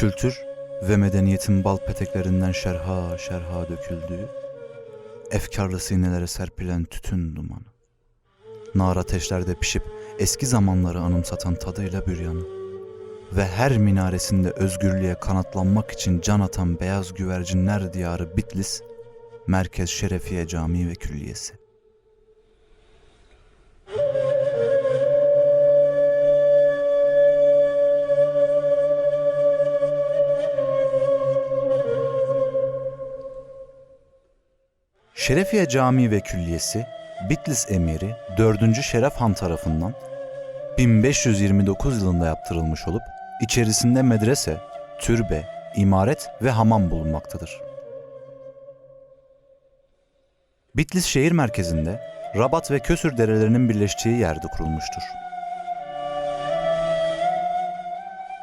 Kültür ve medeniyetin bal peteklerinden şerha şerha döküldüğü, efkarlı sinelere serpilen tütün dumanı. Nar ateşlerde pişip eski zamanları anımsatan tadıyla büryanı ve her minaresinde özgürlüğe kanatlanmak için can atan beyaz güvercinler diyarı Bitlis, Merkez Şerefiye Camii ve Külliyesi. Şerefiye Camii ve Külliyesi, Bitlis Emiri 4. Şeref Han tarafından 1529 yılında yaptırılmış olup içerisinde medrese, türbe, imaret ve hamam bulunmaktadır. Bitlis şehir merkezinde Rabat ve Kösür derelerinin birleştiği yerde kurulmuştur.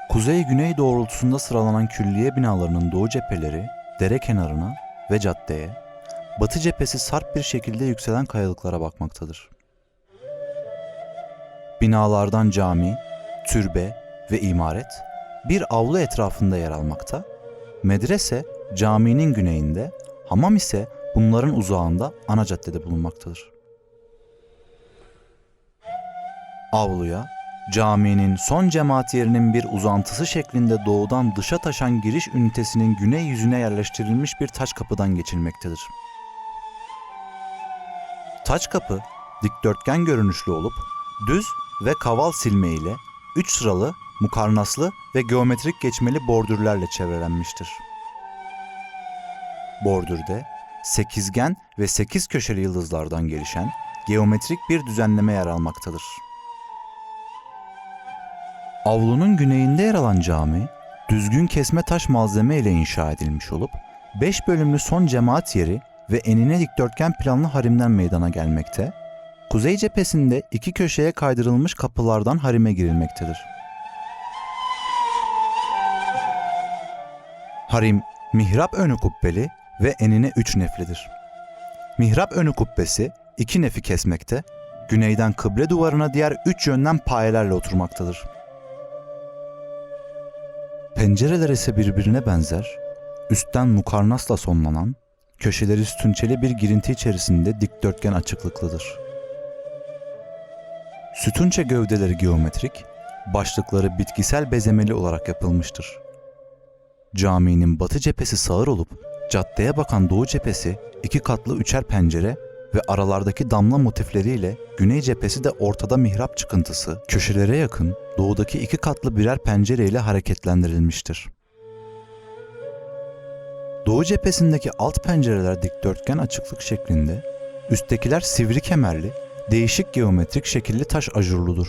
Kuzey-güney doğrultusunda sıralanan külliye binalarının doğu cepheleri dere kenarına ve caddeye, batı cephesi sarp bir şekilde yükselen kayalıklara bakmaktadır. Binalardan cami, türbe ve imaret bir avlu etrafında yer almakta, medrese caminin güneyinde, hamam ise bunların uzağında ana caddede bulunmaktadır. Avluya, caminin son cemaat yerinin bir uzantısı şeklinde doğudan dışa taşan giriş ünitesinin güney yüzüne yerleştirilmiş bir taç kapıdan geçilmektedir. Taç kapı dikdörtgen görünüşlü olup düz ve kaval silme ile üç sıralı, mukarnaslı ve geometrik geçmeli bordürlerle çevrelenmiştir. Bordürde sekizgen ve sekiz köşeli yıldızlardan gelişen geometrik bir düzenleme yer almaktadır. Avlunun güneyinde yer alan cami, düzgün kesme taş malzeme ile inşa edilmiş olup, 5 bölümlü son cemaat yeri ve enine dikdörtgen planlı harimden meydana gelmekte, kuzey cephesinde iki köşeye kaydırılmış kapılardan harime girilmektedir. Harim, mihrap önü kubbeli ve enine üç neflidir. Mihrap önü kubbesi iki nefi kesmekte, güneyden kıble duvarına diğer üç yönden payelerle oturmaktadır. Pencereler ise birbirine benzer, üstten mukarnasla sonlanan, köşeleri sütunçeli bir girinti içerisinde dikdörtgen açıklıklıdır. Sütunçe gövdeleri geometrik, başlıkları bitkisel bezemeli olarak yapılmıştır. Caminin batı cephesi sağır olup, caddeye bakan doğu cephesi iki katlı üçer pencere ve aralardaki damla motifleriyle güney cephesi de ortada mihrap çıkıntısı, köşelere yakın doğudaki iki katlı birer pencere ile hareketlendirilmiştir. Doğu cephesindeki alt pencereler dikdörtgen açıklık şeklinde, üsttekiler sivri kemerli, değişik geometrik şekilli taş ajurludur.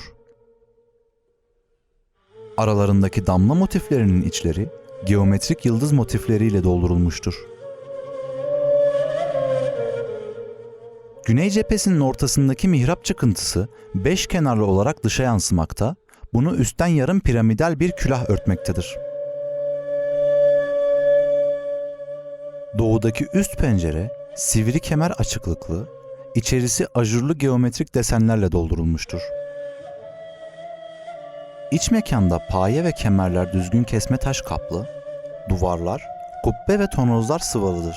Aralarındaki damla motiflerinin içleri geometrik yıldız motifleriyle doldurulmuştur. Güney cephesinin ortasındaki mihrap çıkıntısı beş kenarlı olarak dışa yansımakta, bunu üstten yarım piramidal bir külah örtmektedir. Doğudaki üst pencere sivri kemer açıklıklı, içerisi ajurlu geometrik desenlerle doldurulmuştur. İç mekanda paye ve kemerler düzgün kesme taş kaplı, duvarlar, kubbe ve tonozlar sıvalıdır.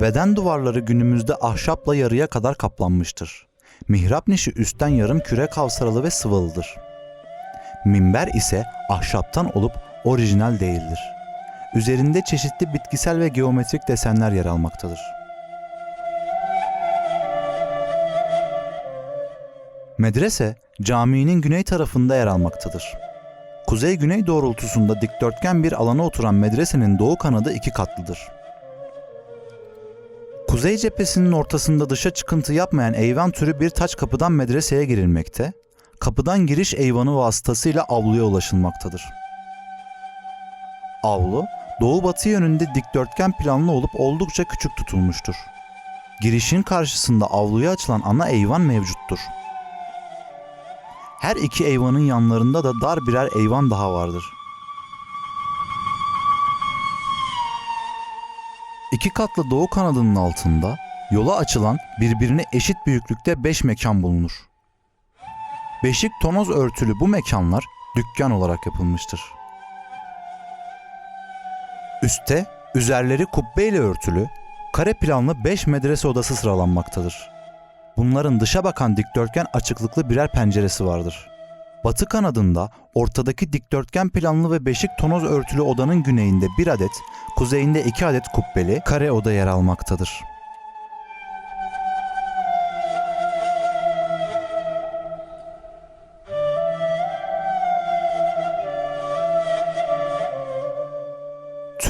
Beden duvarları günümüzde ahşapla yarıya kadar kaplanmıştır. Mihrap nişi üstten yarım küre kavsaralı ve sıvalıdır. Minber ise ahşaptan olup orijinal değildir. Üzerinde çeşitli bitkisel ve geometrik desenler yer almaktadır. Medrese caminin güney tarafında yer almaktadır. Kuzey-güney doğrultusunda dikdörtgen bir alana oturan medresenin doğu kanadı iki katlıdır. Kuzey cephesinin ortasında dışa çıkıntı yapmayan eyvan türü bir taç kapıdan medreseye girilmekte, kapıdan giriş eyvanı vasıtasıyla avluya ulaşılmaktadır. Avlu, doğu batı yönünde dikdörtgen planlı olup oldukça küçük tutulmuştur. Girişin karşısında avluya açılan ana eyvan mevcuttur. Her iki eyvanın yanlarında da dar birer eyvan daha vardır. İki katlı doğu kanadının altında yola açılan birbirine eşit büyüklükte beş mekan bulunur. Beşik tonoz örtülü bu mekanlar dükkan olarak yapılmıştır. Üste, üzerleri kubbe ile örtülü, kare planlı 5 medrese odası sıralanmaktadır. Bunların dışa bakan dikdörtgen açıklıklı birer penceresi vardır. Batı kanadında ortadaki dikdörtgen planlı ve beşik tonoz örtülü odanın güneyinde bir adet, kuzeyinde iki adet kubbeli kare oda yer almaktadır.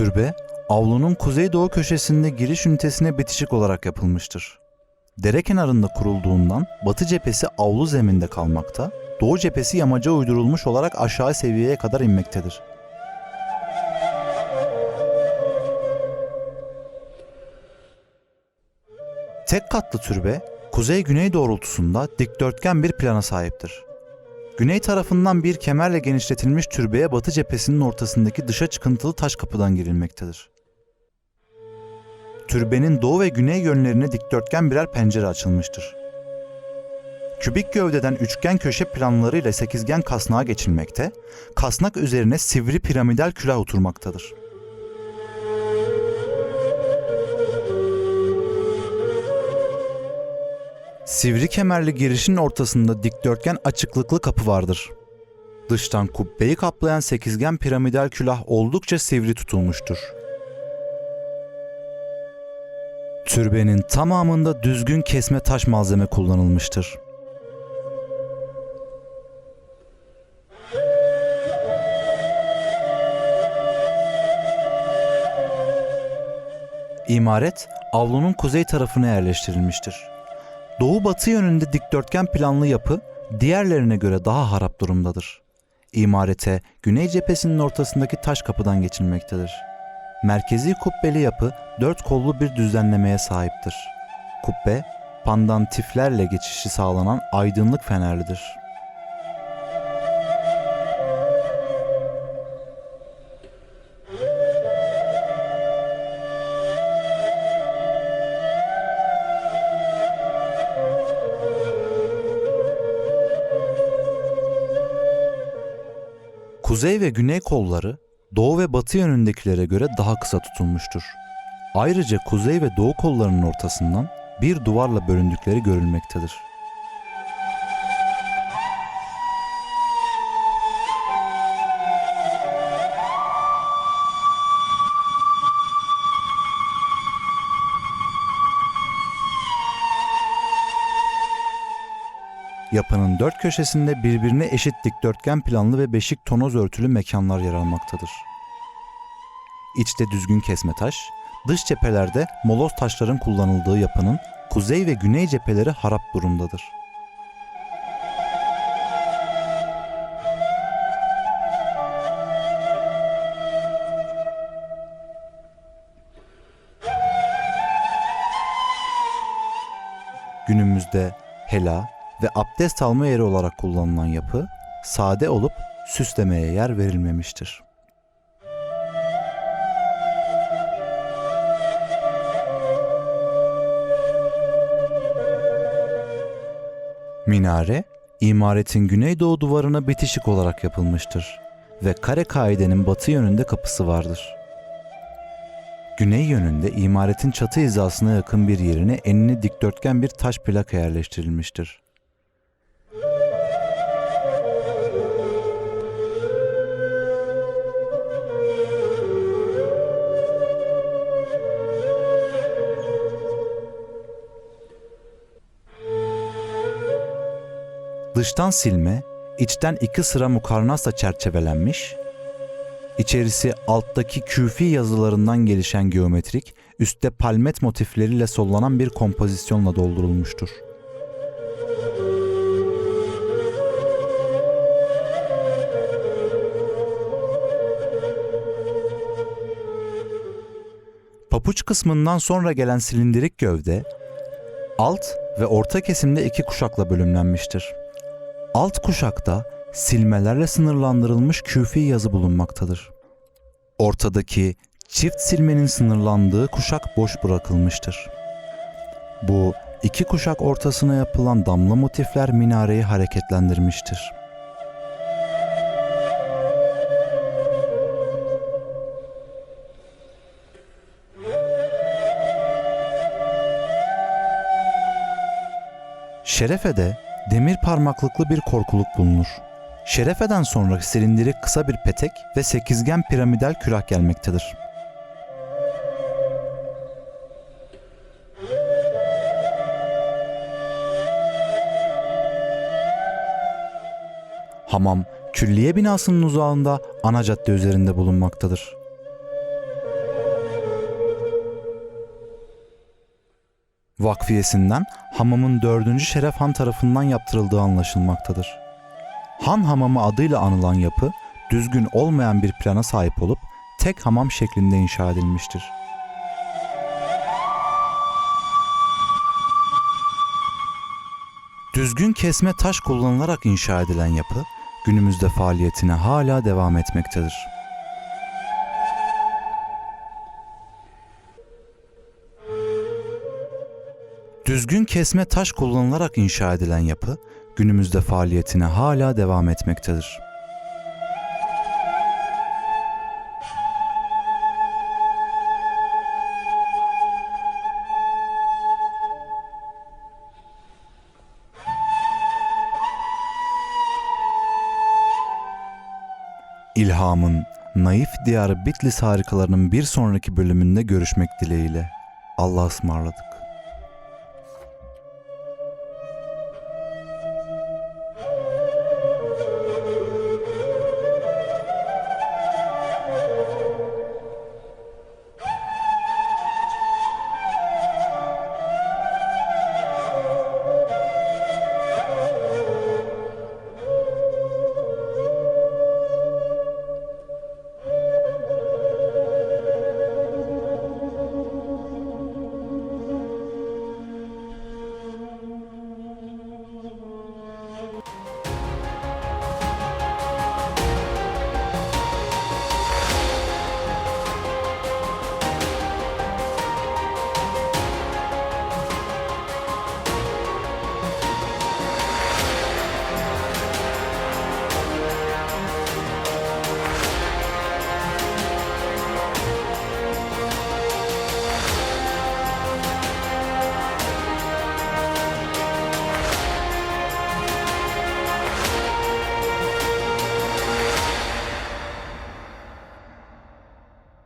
Türbe, avlunun kuzeydoğu köşesinde giriş ünitesine bitişik olarak yapılmıştır. Dere kenarında kurulduğundan batı cephesi avlu zeminde kalmakta, doğu cephesi yamaca uydurulmuş olarak aşağı seviyeye kadar inmektedir. Tek katlı türbe, kuzey-güney doğrultusunda dikdörtgen bir plana sahiptir. Güney tarafından bir kemerle genişletilmiş türbeye batı cephesinin ortasındaki dışa çıkıntılı taş kapıdan girilmektedir. Türbenin doğu ve güney yönlerine dikdörtgen birer pencere açılmıştır. Kübik gövdeden üçgen köşe planlarıyla sekizgen kasnağa geçilmekte, kasnak üzerine sivri piramidal külah oturmaktadır. Sivri kemerli girişin ortasında dikdörtgen açıklıklı kapı vardır. Dıştan kubbeyi kaplayan sekizgen piramidal külah oldukça sivri tutulmuştur. Türbenin tamamında düzgün kesme taş malzeme kullanılmıştır. İmaret avlunun kuzey tarafına yerleştirilmiştir. Doğu batı yönünde dikdörtgen planlı yapı diğerlerine göre daha harap durumdadır. İmarete güney cephesinin ortasındaki taş kapıdan geçilmektedir. Merkezi kubbeli yapı dört kollu bir düzenlemeye sahiptir. Kubbe, pandantiflerle geçişi sağlanan aydınlık fenerlidir. Kuzey ve güney kolları doğu ve batı yönündekilere göre daha kısa tutulmuştur. Ayrıca kuzey ve doğu kollarının ortasından bir duvarla bölündükleri görülmektedir. Yapının dört köşesinde birbirine eşit dikdörtgen planlı ve beşik tonoz örtülü mekanlar yer almaktadır. İçte düzgün kesme taş, dış cephelerde moloz taşların kullanıldığı yapının kuzey ve güney cepheleri harap durumdadır. Günümüzde hela ve abdest alma yeri olarak kullanılan yapı sade olup süslemeye yer verilmemiştir. Minare, imaretin güneydoğu duvarına bitişik olarak yapılmıştır ve kare kaidenin batı yönünde kapısı vardır. Güney yönünde imaretin çatı hizasına yakın bir yerine enini dikdörtgen bir taş plaka yerleştirilmiştir. Dıştan silme, içten iki sıra mukarnasla çerçevelenmiş, içerisi alttaki küfi yazılarından gelişen geometrik, üstte palmet motifleriyle sollanan bir kompozisyonla doldurulmuştur. Papuç kısmından sonra gelen silindirik gövde, alt ve orta kesimde iki kuşakla bölümlenmiştir. Alt kuşakta silmelerle sınırlandırılmış küfi yazı bulunmaktadır. Ortadaki çift silmenin sınırlandığı kuşak boş bırakılmıştır. Bu iki kuşak ortasına yapılan damla motifler minareyi hareketlendirmiştir. Şerefe'de demir parmaklıklı bir korkuluk bulunur. Şerefe'den sonra silindirik kısa bir petek ve sekizgen piramidal külah gelmektedir. Hamam, külliye binasının uzağında ana cadde üzerinde bulunmaktadır. Vakfiyesinden hamamın 4. Şeref Han tarafından yaptırıldığı anlaşılmaktadır. Han Hamamı adıyla anılan yapı, düzgün olmayan bir plana sahip olup tek hamam şeklinde inşa edilmiştir. Düzgün kesme taş kullanılarak inşa edilen yapı, günümüzde faaliyetine hala devam etmektedir. Düzgün kesme taş kullanılarak inşa edilen yapı, günümüzde faaliyetine hala devam etmektedir. İlhamın naif diyarı Bitlis harikalarının bir sonraki bölümünde görüşmek dileğiyle. Allah'a ısmarladık.